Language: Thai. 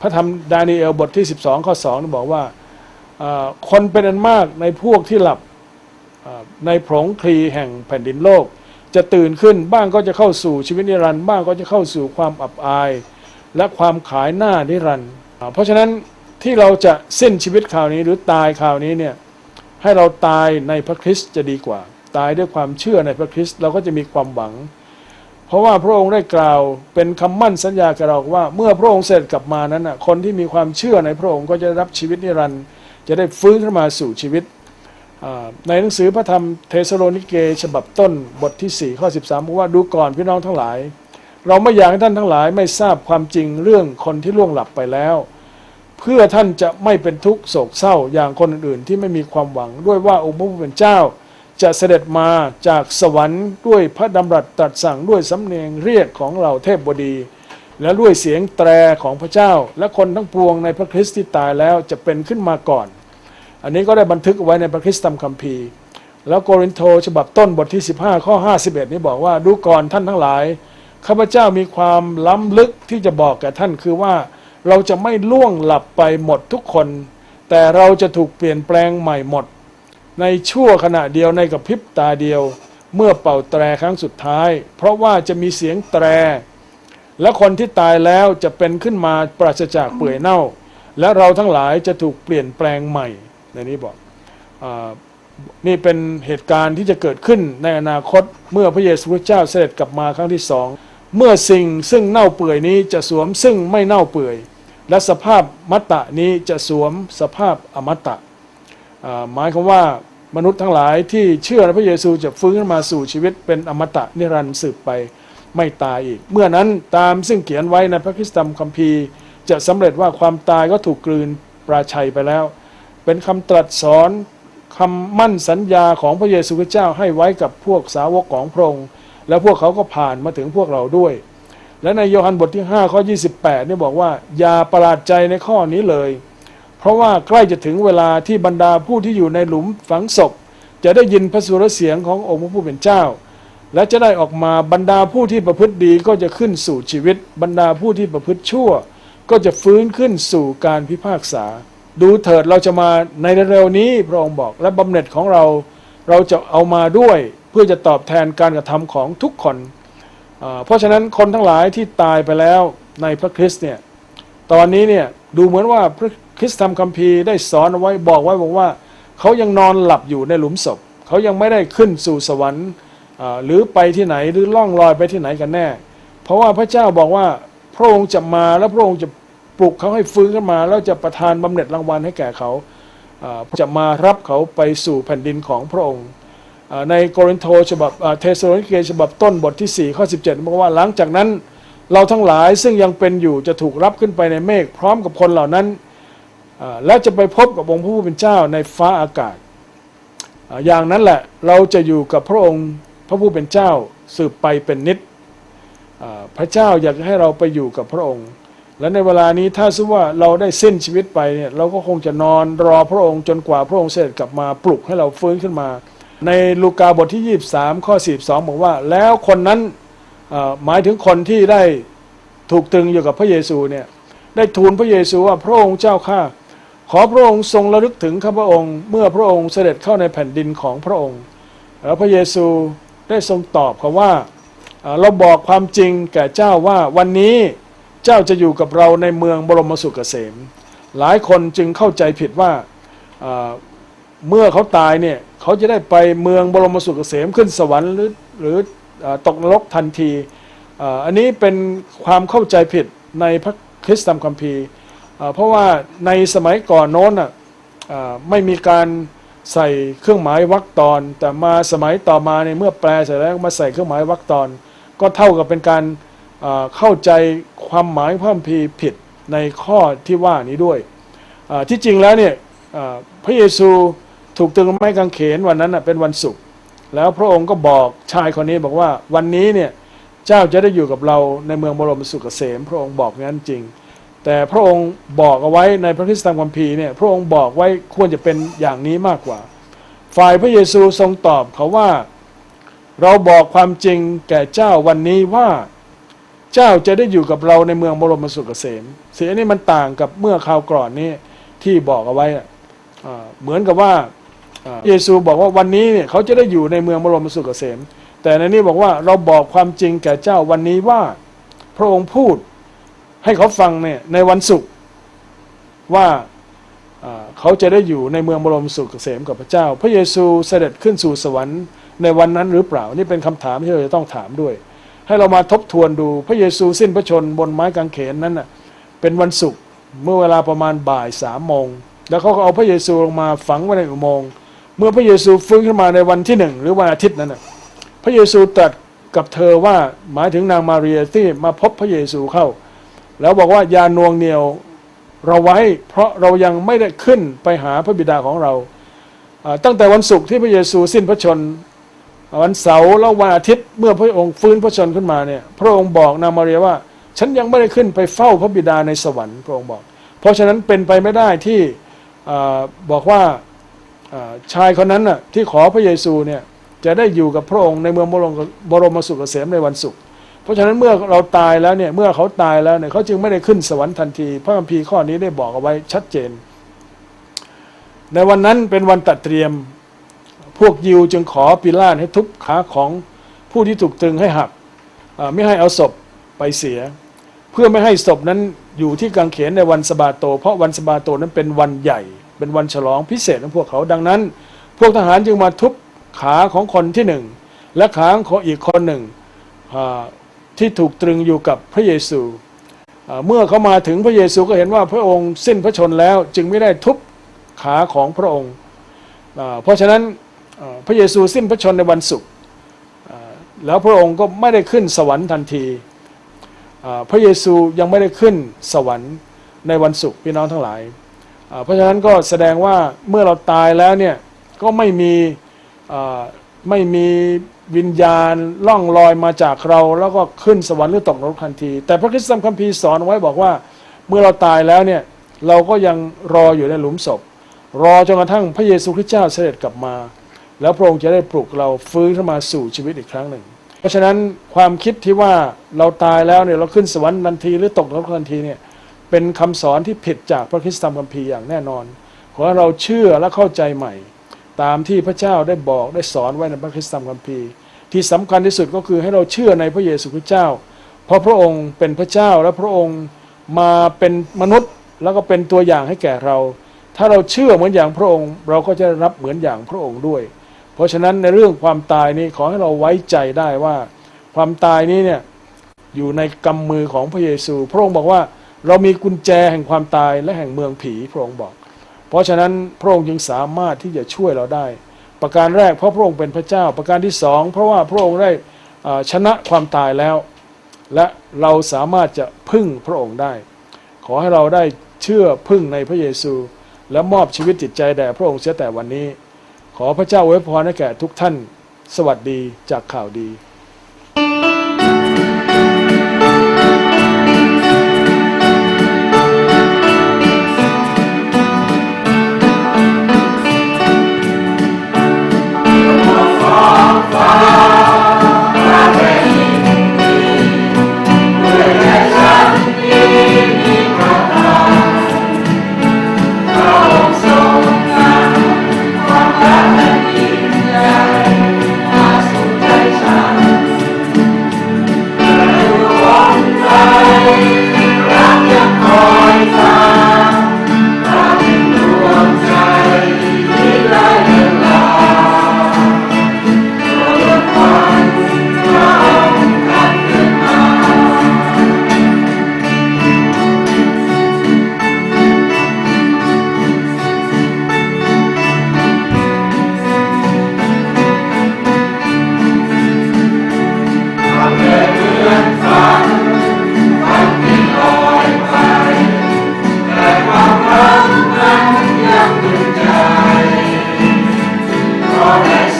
พระธรรมดานีเอลบทที่ 12 ข้อ2บอกว่าคนเป็นอันมากในพวกที่หลับในผงคลีแห่งแผ่นดินโลก จะตื่นขึ้นบ้างก็จะเข้าสู่ชีวิตนิรันดร์บ้างก็จะเข้าสู่ความอับอาย และความขายหน้านิรันดร์เพราะฉะนั้นที่เราจะสิ้นชีวิตคราวนี้หรือตายคราวนี้เนี่ยให้เราตายในพระคริสต์จะดีกว่า ตายด้วยความเชื่อในพระคริสต์เราก็จะมีความหวัง เพราะว่าพระองค์ได้กล่าวเป็นคำมั่นสัญญากับเราว่า เมื่อพระองค์เสด็จกลับมานั้นน่ะคนที่มีความเชื่อในพระองค์ก็จะรับชีวิตนิรันดร์จะได้ฟื้นขึ้นมาสู่ชีวิต ในหนังสือพระธรรมเทสโลนิเกฉบับต้นบทที่ 4 ข้อ 13บอกว่าดูก่อนพี่น้องทั้งหลาย เราไม่อยากให้ท่านทั้งหลายไม่ทราบความจริงเรื่องคนที่ล่วงหลับไปแล้ว เพื่อท่านจะไม่เป็นทุกข์โศกเศร้าอย่างคนอื่นๆที่ไม่มีความหวังด้วยว่าองค์พระผู้เป็นเจ้า จะเสด็จมาจากสวรรค์ด้วยพระดำรัสตรัสสั่งด้วยสำเนียงเรียกของเราเทพบดี และด้วยเสียงแตรของพระเจ้า และคนทั้งปวงในพระคริสต์ที่ตายแล้วจะเป็นขึ้นมาก่อน อันนี้ก็ได้บันทึกไว้ในพระคริสตธรรมคัมภีร์ แล้วโกรินโทฉบับต้นบทที่ 15 ข้อ 51 นี้บอกว่าดูก่อนท่านทั้งหลายข้าพเจ้ามีความล้ำลึกที่จะบอกแก่ท่านคือว่าเราจะไม่ล่วงหลับไปหมดทุกคน แต่เราจะถูกเปลี่ยนแปลงใหม่หมด ในชั่วขณะเดียวในกับพริบตาเดียว เมื่อเป่าแตรครั้งสุดท้าย เพราะว่าจะมีเสียงแตร และคนที่ตายแล้วจะเป็นขึ้นมาปราศจากเปื่อยเน่า และเราทั้งหลายจะถูกเปลี่ยนแปลงใหม่ ในนี้บอกอนี่เป็นเหตุการณ์ที่จะเกิดขึ้นในอนาคตเมื่อพระเยซูคริสต์เจ้าเสด็จกลับมาครั้งที่สองเมื่อสิ่งซึ่งเน่าเปื่อยนี้จะสวมซึ่งไม่เน่าเปื่อย และสภาพมัตตะนี้จะสวมสภาพอมตะ หมายความว่ามนุษย์ทั้งหลายที่เชื่อในพระเยซูจะฟื้นขึ้นมาสู่ชีวิตเป็นอมตะนิรันดร์สืบไปไม่ตายอีก เมื่อนั้นตามซึ่งเขียนไว้ในพระคิสตธรรมคัมภีร์ จะสำเร็จว่าความตายก็ถูกกลืนปราชัยไปแล้ว เป็นคำตรัสสอนคำมั่นสัญญาของพระเยซูคริสต์เจ้าให้ไว้กับพวกสาวกของพระองค์และพวกเขาก็ผ่านมาถึงพวกเราด้วย และในโยฮันบทที่5ข้อ28เนี่ยบอกว่าอย่าประหลาดใจในข้อนี้เลย เพราะว่าใกล้จะถึงเวลาที่บรรดาผู้ที่อยู่ในหลุมฝังศพ จะได้ยินพระสุรเสียงขององค์พระผู้เป็นเจ้า และจะได้ออกมาบรรดาผู้ที่ประพฤติดีก็จะขึ้นสู่ชีวิต บรรดาผู้ที่ประพฤติชั่ว ก็จะฟื้นขึ้นสู่การพิพากษา ดูเถิดเราจะมาในเร็วนี้พระองค์บอกและบำเหน็จของเรา เราจะเอามาด้วยเพื่อจะตอบแทนการกระทำของทุกคนเพราะฉะนั้นคนทั้งหลายที่ตายไปแล้วในพระคริสต์เนี่ย ตอนนี้เนี่ยดูเหมือนว่าพระ คริสตธรรมคัมภีร์ได้สอนเอาไว้บอกไว้บอกว่าเขายังนอนหลับอยู่ในหลุมศพเขายังไม่ได้ขึ้นสู่สวรรค์หรือไปที่ไหนหรือล่องลอยไปที่ไหนกันแน่ เพราะว่าพระเจ้าบอกว่าพระองค์จะมาแล้วพระองค์จะปลุกเขาให้ฟื้นขึ้นมา แล้วจะประทานบำเหน็จรางวัลให้แก่เขาจะมารับเขาไปสู่แผ่นดินของพระองค์ในโกรินโทฉบับเทสโลนิเกฉบับต้นบทที่ 4 ข้อ 17บอกว่าหลังจากนั้น เราทั้งหลายซึ่งยังเป็นอยู่จะถูกรับขึ้นไปในเมฆพร้อมกับคนเหล่านั้น และจะไปพบกับองค์พระผู้เป็นเจ้าในฟ้าอากาศ อย่างนั้นแหละเราจะอยู่กับพระองค์พระผู้เป็นเจ้าสืบไปเป็นนิจอ่าพระเจ้าอยากจะให้เราไปอยู่กับพระองค์ และในเวลานี้ถ้าสมว่าเราได้สิ้นชีวิตไปเนี่ยเราก็คงจะนอนรอพระองค์จนกว่าพระองค์เสด็จกลับมาปลุกให้เราฟื้นขึ้นมา ในลูกาบทที่ 23 ข้อ 42 บอกว่า แล้วคนนั้นหมายถึงคนที่ได้ถูกตรึงอยู่กับพระเยซูเนี่ยได้ทูลพระเยซูว่าพระองค์เจ้าข้า ขอพระองค์ทรงระลึกถึงข้าพระองค์ เมื่อพระองค์เสด็จเข้าในแผ่นดินของพระองค์แล้วพระเยซูได้ทรงตอบเขาว่าเราบอกความจริงแก่เจ้าว่าวันนี้เจ้าจะอยู่กับเราในเมืองบรมสุขเกษม หลายคนจึงเข้าใจผิดว่าเมื่อเขาตายเนี่ยเขาจะได้ไปเมืองบรมสุขเกษมขึ้นสวรรค์หรือหรือตกนรกทันที อันนี้เป็นความเข้าใจผิดในพระคริสตธรรมคัมภีร์ เพราะว่าในสมัยก่อนโน้นไม่มีการใส่เครื่องหมายวรรคตอน แต่มาสมัยต่อมาในเมื่อแปลเสร็จแล้วมาใส่เครื่องหมายวรรคตอน ก็เท่ากับเป็นการเข้าใจความหมายพระคัมภีร์ผิดในข้อที่ว่านี้ด้วยที่จริงแล้วเนี่ยพระเยซูถูกตรึงไม้กางเขนวันนั้นเป็นวันศุกร์แล้วพระองค์ก็บอกชายคนนี้บอกว่าวันนี้เนี่ยเจ้าจะได้อยู่กับเราในเมืองบรมสุขเกษมพระองค์บอกงั้นจริง แต่พระองค์บอกเอาไว้ในพระคริสตธรรมคัมภีร์เนี่ยพระองค์บอกไว้ควรจะเป็นอย่างนี้มากกว่า ฝ่ายพระเยซูทรงตอบเขาว่า เราบอกความจริงแก่เจ้าวันนี้ว่าเจ้าจะได้อยู่กับเราในเมืองบรมสุขเกษมสิ่งนี้มันต่างกับเมื่อคราวก่อนนี้ที่บอกเอาไว้เหมือนกับว่าอ่าเยซูบอกว่าวันนี้เนี่ยเขาจะได้อยู่ในเมืองบรมสุขเกษมแต่ในนี้บอกว่าเราบอกความจริงแก่เจ้าวันนี้ว่าพระองค์พูด ให้เขาฟังเนี่ยในวันศุกร์ว่าเขาจะได้อยู่ในเมืองบรมสุขเกษมกับพระเจ้า พระเยซูเสด็จขึ้นสู่สวรรค์ในวันนั้นหรือเปล่า นี่เป็นคำถามที่เราจะต้องถามด้วย ให้เรามาทบทวนดูพระเยซูสิ้นพระชนบนไม้กางเขนนั้นน่ะเป็นวันศุกร์เมื่อเวลาประมาณบ่ายสามโมงแล้วเขาก็เอาพระเยซูลงมาฝังไว้ในอุโมงค์เมื่อพระเยซูฟื้นขึ้นมาในวันที่หนึ่งหรือวันอาทิตย์นั้นน่ะพระเยซูตรัสกับเธอว่าหมายถึงนางมาเรียที่มาพบพระเยซูเข้า แล้วบอกว่าอย่านวงเหนียวเราไว้ เพราะเรายังไม่ได้ขึ้นไปหาพระบิดาของเรา ตั้งแต่วันศุกร์ที่พระเยซูสิ้นพระชน วันเสาร์แล้ววันอาทิตย์เมื่อพระองค์ฟื้นพระชนขึ้นมาเนี่ยพระองค์บอกนางมาเรียว่า ฉันยังไม่ได้ขึ้นไปเฝ้าพระบิดาในสวรรค์พระองค์บอก เพราะฉะนั้นเป็นไปไม่ได้ที่อบอกว่าอ่าชายคนนั้นน่ะที่ขอพระเยซูเนี่ยจะได้อยู่กับพระองค์ในเมืองบรมบรมสุขเกษมในวันศุกร์ เพราะฉะนั้นเมื่อเราตายแล้วเนี่ยเมื่อเขาตายแล้วเนี่ยเขาจึงไม่ได้ขึ้นสวรรค์ทันที พระคัมภีร์ข้อนี้ได้บอกเอาไว้ชัดเจน ในวันนั้นเป็นวันตัดเตรียม พวกยิวจึงขอปิลาตให้ทุบขาของผู้ที่ถูกตรึงให้หักไม่ให้เอาศพไปเสีย เพื่อไม่ให้ศพนั้นอยู่ที่กางเขนในวันสบาโต เพราะวันสบาโตนั้นเป็นวันใหญ่ เป็นวันฉลองพิเศษของพวกเขาดังนั้น พวกทหารจึงมาทุบขาของคนที่หนึ่งและขาของอีกคนหนึ่ง ที่ถูกตรึงอยู่กับพระเยซูเมื่อเขามาถึงพระเยซูก็เห็นว่าพระองค์สิ้นพระชนแล้วจึงไม่ได้ทุบขาของพระองค์ เพราะฉะนั้นพระเยซูสิ้นพระชนในวันศุกร์แล้วพระองค์ก็ไม่ได้ขึ้นสวรรค์ทันที พระเยซูยังไม่ได้ขึ้นสวรรค์ในวันศุกร์พี่น้องทั้งหลาย เพราะฉะนั้นก็แสดงว่าเมื่อเราตายแล้วเนี่ยก็ไม่มี ไม่มีวิญญาณล่องลอยมาจากเรา แล้วก็ขึ้นสวรรค์หรือตกนรกทันที แต่พระคริสตธรรมคัมภีร์สอนไว้บอกว่า เมื่อเราตายแล้วเนี่ยเราก็ยังรออยู่ในหลุมศพ รอจนกระทั่งพระเยซูคริสต์เจ้าเสด็จกลับมา แล้วพระองค์จะได้ปลุกเราฟื้นขึ้นมาสู่ชีวิตอีกครั้งหนึ่ง เพราะฉะนั้นความคิดที่ว่าเราตายแล้วเนี่ยเราขึ้นสวรรค์ทันทีหรือตกนรกทันทีเนี่ยเป็นคำสอนที่ผิดจากพระคริสตธรรมคัมภีร์อย่างแน่นอนขอเราเชื่อและเข้าใจใหม่ ตามที่พระเจ้าได้บอกได้สอนไว้ในพระคริสตธรรมคัมภีร์ ที่สำคัญที่สุดก็คือให้เราเชื่อในพระเยซูคริสต์เจ้า เพราะพระองค์เป็นพระเจ้าและพระองค์มาเป็นมนุษย์แล้วก็เป็นตัวอย่างให้แก่เรา ถ้าเราเชื่อเหมือนอย่างพระองค์ เราก็จะรับเหมือนอย่างพระองค์ด้วย เพราะฉะนั้นในเรื่องความตายนี้ขอให้เราไว้ใจได้ว่า ความตายนี้เนี่ยอยู่ในกำมือของพระเยซู พระองค์บอกว่าเรามีกุญแจแห่งความตายและแห่งเมืองผีพระองค์บอก เพราะฉะนั้นพระองค์จึงสามารถที่จะช่วยเราได้ ประการแรกเพราะพระองค์เป็นพระเจ้า ประการที่สองเพราะว่าพระองค์ได้ชนะความตายแล้ว และเราสามารถจะพึ่งพระองค์ได้ ขอให้เราได้เชื่อพึ่งในพระเยซู และมอบชีวิตจิตใจแด่พระองค์เสียแต่วันนี้ ขอพระเจ้าอวยพรให้แก่ทุกท่าน สวัสดีจากข่าวดี morning.